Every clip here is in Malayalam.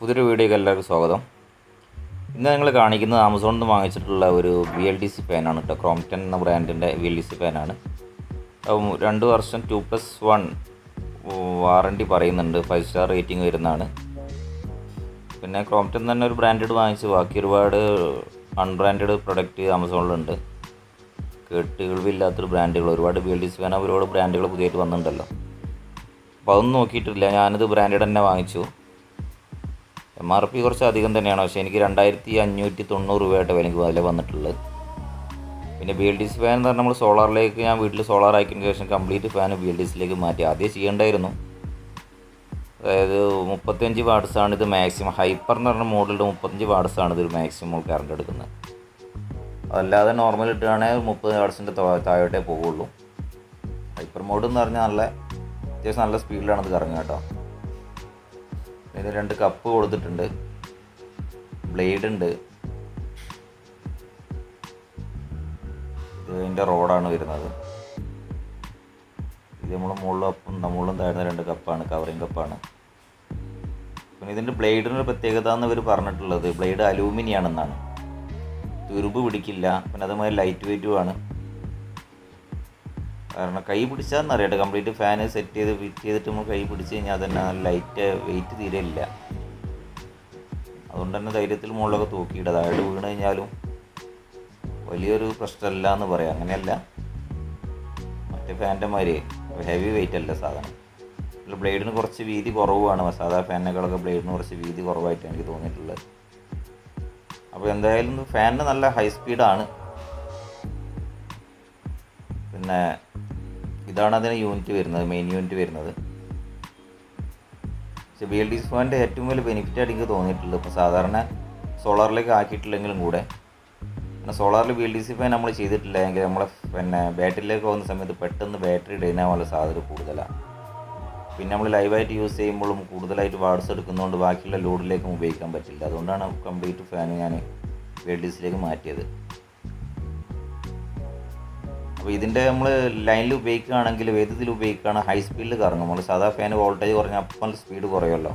പുതിയൊരു വീഡിയോക്ക് എല്ലാവർക്കും സ്വാഗതം. ഇന്ന് ഞങ്ങൾ കാണിക്കുന്നത് ആമസോണിൽ നിന്ന് വാങ്ങിച്ചിട്ടുള്ള ഒരു വി എൽ ഡി സി ഫാനാണ് കേട്ടോ ക്രോംപ്റ്റൺ എന്ന ബ്രാൻഡിന്റെ വി എൽ ഡി സി ഫാനാണ് അപ്പം രണ്ട് വർഷം ടു പ്ലസ് വൺ വാറണ്ടി പറയുന്നുണ്ട്. ഫൈവ് സ്റ്റാർ റേറ്റിംഗ് വരുന്നതാണ്. പിന്നെ ക്രോംപ്റ്റൺ തന്നെ ഒരു ബ്രാൻഡഡ് വാങ്ങിച്ച്. ബാക്കി ഒരുപാട് അൺബ്രാൻഡഡ് പ്രൊഡക്റ്റ് ആമസോണിലുണ്ട് കേട്ടുകളില്ലാത്തൊരു ബ്രാൻഡുകൾ ഒരുപാട് V L D C fan ഒരുപാട് ബ്രാൻഡുകൾ പുതിയതായിട്ട് വന്നിട്ടുണ്ടല്ലോ. അപ്പോൾ അതൊന്നും നോക്കിയിട്ടില്ല. ഞാനിത് ബ്രാൻഡഡ് തന്നെ വാങ്ങിച്ചു. എം ആർ പി കുറച്ച് അധികം തന്നെയാണ്. പക്ഷേ എനിക്ക് രണ്ടായിരത്തി അഞ്ഞൂറ്റി തൊണ്ണൂറ് രൂപയായിട്ട് വിലക്ക് വില വന്നിട്ടുള്ളത്. പിന്നെ B L D C fan എന്ന് പറഞ്ഞാൽ നമ്മൾ സോളാറിലേക്ക് ഞാൻ വീട്ടിൽ സോളാർ ആക്കിയതിന് ശേഷം complete fan B L D സിയിലേക്ക് മാറ്റി. ആദ്യം ചെയ്യേണ്ടായിരുന്നു. അതായത് മുപ്പത്തഞ്ച് വാട്സാണ് ഇത് മാക്സിമം ഹൈപ്പർ എന്ന് പറഞ്ഞ മോഡലിൽ മുപ്പത്തഞ്ച് വാട്സാണ് ഇത് മാക്സിമം കറണ്ട് എടുക്കുന്നത്. അല്ലാതെ നോർമൽ ഇട്ടുകയാണെങ്കിൽ മുപ്പത് വാട്സിന്റെ താഴോട്ടേ പോവുള്ളൂ. ഹൈപ്പർ മോഡ് എന്ന് പറഞ്ഞാൽ നല്ല അത്യാവശ്യം നല്ല സ്പീഡിലാണ് അത് കറങ്ങുക കേട്ടോ. ഇതിന് രണ്ട് കപ്പ് കൊടുത്തിട്ടുണ്ട്. ബ്ലേഡ് ഉണ്ട്. ഇത് ഇതിന്റെ റോഡാണ് വരുന്നത്. ഇത് നമ്മൾ മുകളിലും മുകളിലും താഴ്ന്ന രണ്ട് കപ്പാണ് കവറിങ് കപ്പാണ് പിന്നെ ഇതിന്റെ ബ്ലേഡിനൊരു പ്രത്യേകത എന്ന് ഇവർ പറഞ്ഞിട്ടുള്ളത് ബ്ലേഡ് അലൂമിനിയാണെന്നാണ്. തുരുമ്പ് പിടിക്കില്ല പിന്നെ അതുമാതിരി ലൈറ്റ് വെയിറ്റുമാണ് കാരണം കൈ പിടിച്ചാൽ അറിയട്ടെ കംപ്ലീറ്റ് ഫാന് സെറ്റ് ചെയ്ത് ഫിറ്റ് ചെയ്തിട്ട് നമ്മൾ കൈ പിടിച്ച് കഴിഞ്ഞാൽ തന്നെ ലൈറ്റ് വെയിറ്റ് തീരെ ഇല്ല. അതുകൊണ്ട് തന്നെ ധൈര്യത്തിൽ മുകളിലൊക്കെ തൂക്കിയിട്ട് അതായത് വീണ് കഴിഞ്ഞാലും വലിയൊരു പ്രശ്നമല്ല എന്ന് പറയാം. അങ്ങനെയല്ല. മറ്റേ ഫാന്റെ മാതിരി ഹെവി വെയിറ്റ് അല്ല സാധനം. അല്ല ബ്ലേഡിന് കുറച്ച് വീതി കുറവാണ്. സാധാ ഫാനുകളൊക്കെ ബ്ലേഡിന് കുറച്ച് വീതി കുറവായിട്ടാണ് എനിക്ക് തോന്നിയിട്ടുള്ളത്. അപ്പോൾ എന്തായാലും ഫാനിന് നല്ല ഹൈ സ്പീഡാണ് പിന്നെ ഇതാണ് അതിന് യൂണിറ്റ് വരുന്നത് മെയിൻ യൂണിറ്റ് വരുന്നത്. പക്ഷേ ബി എൽ ഡി ഫാന്റെ ഏറ്റവും വലിയ ബെനിഫിറ്റ് ആയിട്ട് എനിക്ക് തോന്നിയിട്ടുള്ളത്. ഇപ്പോൾ സാധാരണ സോളാറിലേക്ക് ആക്കിയിട്ടില്ലെങ്കിലും കൂടെ. പിന്നെ സോളാറിൽ B L D C fan നമ്മൾ ചെയ്തിട്ടില്ല. എങ്കിൽ നമ്മളെ പിന്നെ ബാറ്ററിയിലേക്ക് പോകുന്ന സമയത്ത് പെട്ടെന്ന് ബാറ്ററി ഡ്രെയിൻ ആവാനുള്ള സാധ്യത കൂടുതലാണ് പിന്നെ നമ്മൾ ലൈവായിട്ട് യൂസ് ചെയ്യുമ്പോഴും കൂടുതലായിട്ട് വാട്സ് എടുക്കുന്നതുകൊണ്ട് ബാക്കിയുള്ള ലോഡിലേക്കും ഉപയോഗിക്കാൻ പറ്റില്ല. അതുകൊണ്ടാണ് കംപ്ലീറ്റ് ഫാൻ ഞാൻ ബി എൽ ഡി സിയിലേക്ക് മാറ്റിയത്. അപ്പോൾ ഇതിന്റെ നമ്മൾ ലൈനിൽ ഉപയോഗിക്കുകയാണെങ്കിൽ വേദത്തിൽ ഉപയോഗിക്കുകയാണ് ഹൈ സ്പീഡിൽ കറങ്ങും. നമ്മൾ സാധാ ഫാൻ വോൾട്ടേജ് കുറഞ്ഞ അപ്പം സ്പീഡ് കുറയുമല്ലോ.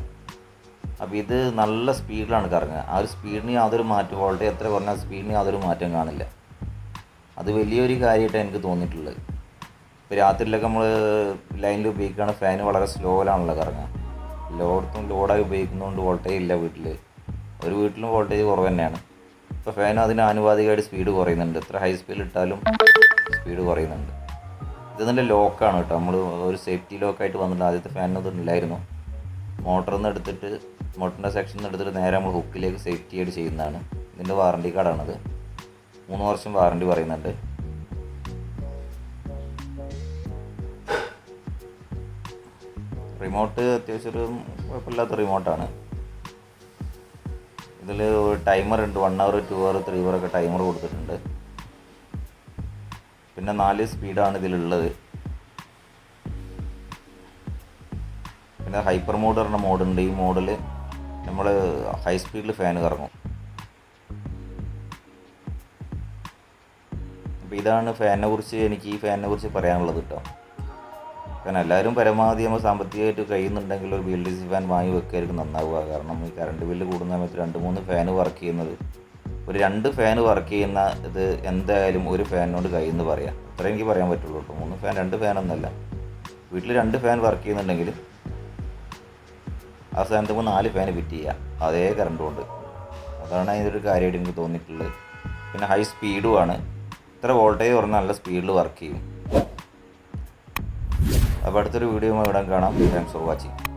അപ്പോൾ ഇത് നല്ല സ്പീഡിലാണ് കറങ്ങുക. ആ ഒരു സ്പീഡിന് യാതൊരു മാറ്റം വോൾട്ടേജ് എത്ര കുറഞ്ഞാൽ സ്പീഡിന് യാതൊരു മാറ്റം കാണില്ല. അത് വലിയൊരു കാര്യമായിട്ട് എനിക്ക് തോന്നിയിട്ടുള്ളത്. ഇപ്പോൾ രാത്രിയിലൊക്കെ നമ്മൾ ലൈനിൽ ഉപയോഗിക്കുകയാണ് ഫാൻ വളരെ സ്ലോയിലാണല്ലോ കറങ്ങുക. എല്ലായിടത്തും ലോഡായി ഉപയോഗിക്കുന്നതുകൊണ്ട് വോൾട്ടേജ് ഇല്ല വീട്ടിൽ ഒരു വീട്ടിലും വോൾട്ടേജ് കുറവ് തന്നെയാണ്. ഇപ്പോൾ ഫാൻ അതിന് ആനുപാതികമായിട്ട് സ്പീഡ് കുറയുന്നുണ്ട്. എത്ര ഹൈ സ്പീഡിൽ ഇട്ടാലും സ്പീഡ് കുറയുന്നുണ്ട്. ഇത് നല്ല ലോക്കാണ് കേട്ടോ. നമ്മൾ ഒരു സേഫ്റ്റി ലോക്കായിട്ട് വന്നിട്ട് ആദ്യത്തെ ഫാനൊന്നും ഇല്ലായിരുന്നു. മോട്ടറിൽ നിന്ന് എടുത്തിട്ട് മോട്ടറിന്റെ സെക്ഷനിൽ നിന്ന് എടുത്തിട്ട് നേരെ നമ്മൾ ഹുക്കിലേക്ക് സേഫ്റ്റി ആയിട്ട് ചെയ്യുന്നതാണ്. ഇതിന്റെ വാറണ്ടി കാർഡാണത് മൂന്ന് വർഷം വാറണ്ടി പറയുന്നുണ്ട്. റിമോട്ട് അത്യാവശ്യം ഒരു കുഴപ്പമില്ലാത്ത റിമോട്ടാണ് ഇതിൽ ഒരു ടൈമർ ഉണ്ട്. One hour two hour three hour ഒക്കെ ടൈമർ കൊടുത്തിട്ടുണ്ട്. പിന്നെ നാല് സ്പീഡാണ് ഇതിലുള്ളത്. പിന്നെ ഹൈപ്പർ മോഡ് പറഞ്ഞ മോഡുണ്ട്. ഈ മോഡിൽ നമ്മൾ ഹൈ സ്പീഡിൽ ഫാൻ കറങ്ങും. അപ്പോൾ ഇതാണ് ഫാനിനെ കുറിച്ച് എനിക്ക് ഈ ഫാനിനെ കുറിച്ച് പറയാനുള്ളത് കേട്ടോ കാരണം എല്ലാവരും പരമാവധി നമ്മൾ സാമ്പത്തികമായിട്ട് കഴിയുന്നുണ്ടെങ്കിൽ ഒരു B L D C fan വാങ്ങി വെക്കുകയായിരിക്കും നന്നാവുക. കാരണം ഈ കറണ്ട് ബില്ല് കൂടുന്ന സമയത്ത് രണ്ട് മൂന്ന് ഫാന് വർക്ക് ചെയ്യുന്നത് ഒരു രണ്ട് ഫാൻ വർക്ക് ചെയ്യുന്ന ഇത് എന്തായാലും ഒരു ഫാനിനോട് എന്ന് പറയാം. അത്ര എനിക്ക് പറയാൻ പറ്റുള്ളൂ കേട്ടോ. മൂന്ന് ഫാൻ രണ്ട് ഫാനൊന്നല്ല വീട്ടിൽ രണ്ട് ഫാൻ വർക്ക് ചെയ്യുന്നുണ്ടെങ്കിൽ ആ സ്ഥാനത്ത് നാല് ഫാൻ ഫിറ്റ് ചെയ്യുക അതേ കറണ്ട് കൊണ്ട്. അതാണ് അതിന്റെ കാര്യമായിട്ട് എനിക്ക് തോന്നിയിട്ടുള്ളത്. പിന്നെ ഹൈ സ്പീഡുമാണ് ഇത്ര വോൾട്ടേജ് കുറഞ്ഞ നല്ല സ്പീഡിൽ വർക്ക് ചെയ്യും. അപ്പോൾ അടുത്തൊരു വീഡിയോ ഇവിടെ കാണാം. For watching